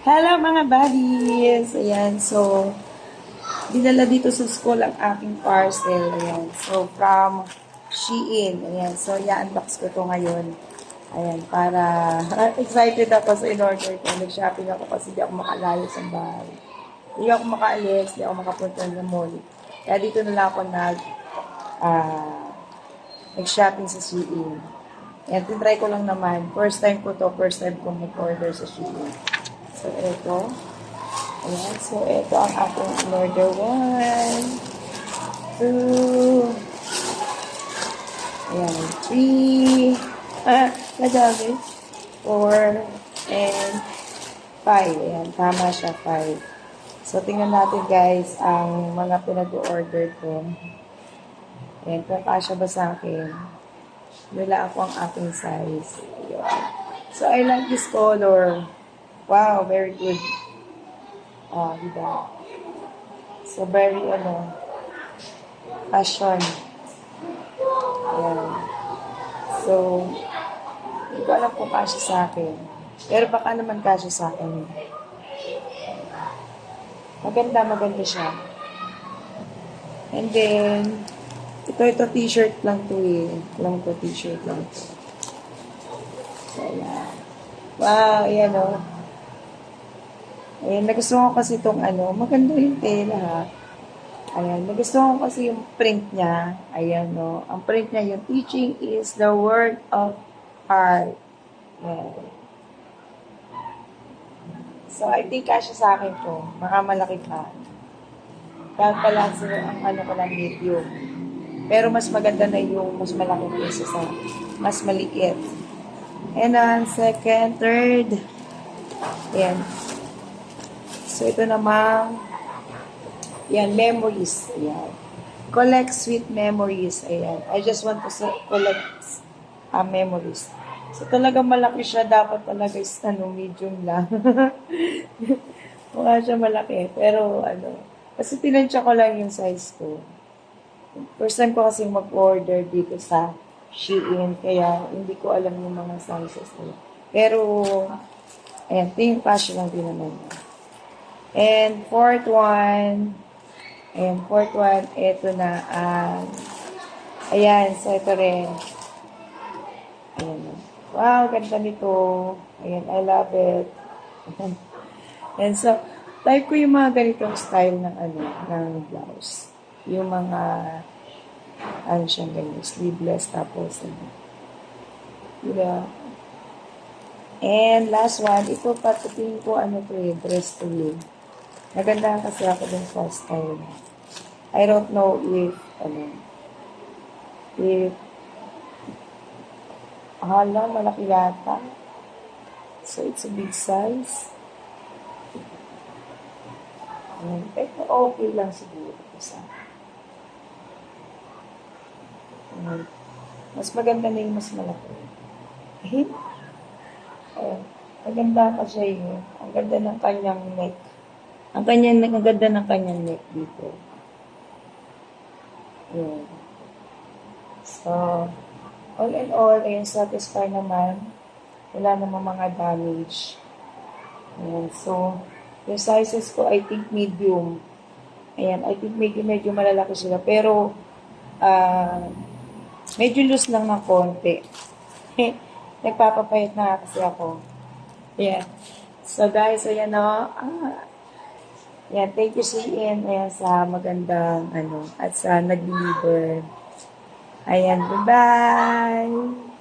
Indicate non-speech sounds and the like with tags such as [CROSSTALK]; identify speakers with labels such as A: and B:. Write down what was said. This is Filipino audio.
A: Hello mga buddies! Ayan, so, dinala dito sa school ang aking parcel. Ayan, so, from Shein. Ayan, so, i-unbox ko to ngayon. Ayan, para, [LAUGHS] excited ako sa in-order ko. Nag-shopping ako kasi di ako makalayo sa bahay. Hindi ako makaalis, di ako makapunta sa mall. Kaya dito na lang ako nag, ah, nag-shopping sa Shein. Ayan, tinry ko lang naman. First time ko to, first time ko mag-order sa Shein. So, ito. Ayan. So, ito ang aking in-order. One, two, ayan, three, ah, nadami. Four, and five. Ayan, tama siya, five. So, tingnan natin guys, ang mga pinag-order ko. Ayan, kung kasya ba sa akin. Nila ako ang aking size. Ayan. So, I like this color. Wow, very good. Ah, diba? So, very, ano, fashion. Ayan. So, hindi ko alam kung kasya sa akin. Pero baka naman kasya sa akin. Maganda, maganda siya. And then, ito, ito, t-shirt lang to eh. Lang to, t-shirt lang to. So, ayan. Wow, ayan o. Oh. Ayan, nagustuhan ko kasi itong ano, maganda yung tela ha. Ayan, nagustuhan ko kasi yung print niya. Ayan o. Ang print niya, yung teaching is the word of art. Ayan. So, I think kasya sa akin to. Baka malaki pa. Kaya pala so, ang ano ko lang medium. Pero mas maganda na yung mas malaki kaysa sa mas maliit. And then, second, third. Ayan. So, ito namang, yan, memories. Ayan. Collect sweet memories. Ayan. I just want to collect uh, memories. So, talagang malaki siya. Dapat talaga is, ano, medium lang. [LAUGHS] Mukha siya malaki. Pero, ano, kasi tinansya ko lang yung size ko. First time ko kasi mag-order dito sa Shein, kaya hindi ko alam yung mga sizes nila. Pero, ayan, tingin passion lang din naman. And fourth one, ayan, fourth one, ito na, um, ayan, so ito rin. Ayan. Wow, ganda nito. Ayan, I love it. [LAUGHS] And so, type ko yung mga ganitong style ng ano, ng blouse. Yung mga, ano siyang ganyan, sleeveless, tapos, ano, diba? And last one, ito patutin ko, ano to eh, dress to you. Nagandahan kasi ako dun sa style niya. I don't know if, ano, if, hala, malaki yata. So, it's a big size. Ayan. Pero okay lang siguro ito sa Ayan. Mas maganda na yung mas malaki. Eh, Ayan. Maganda pa siya yun. Ang ganda ng kanyang neck. Ang kanyang ang ganda ng kanyang neck dito. Ayan. So, all in all, ayan, satisfied naman. Wala namang mga damage. Ayan. So, yung sizes ko, I think medium. Ayan, I think medyo, medyo malalaki sila. Pero, ah, medyo loose lang ng konti. [LAUGHS] Nagpapapayat na kasi ako. Ayan. So, guys, ayan o. Ah, Ayan, thank you Shein. Ayan, sa magandang, ano, at sa nag-deliver. Ayan, bye-bye!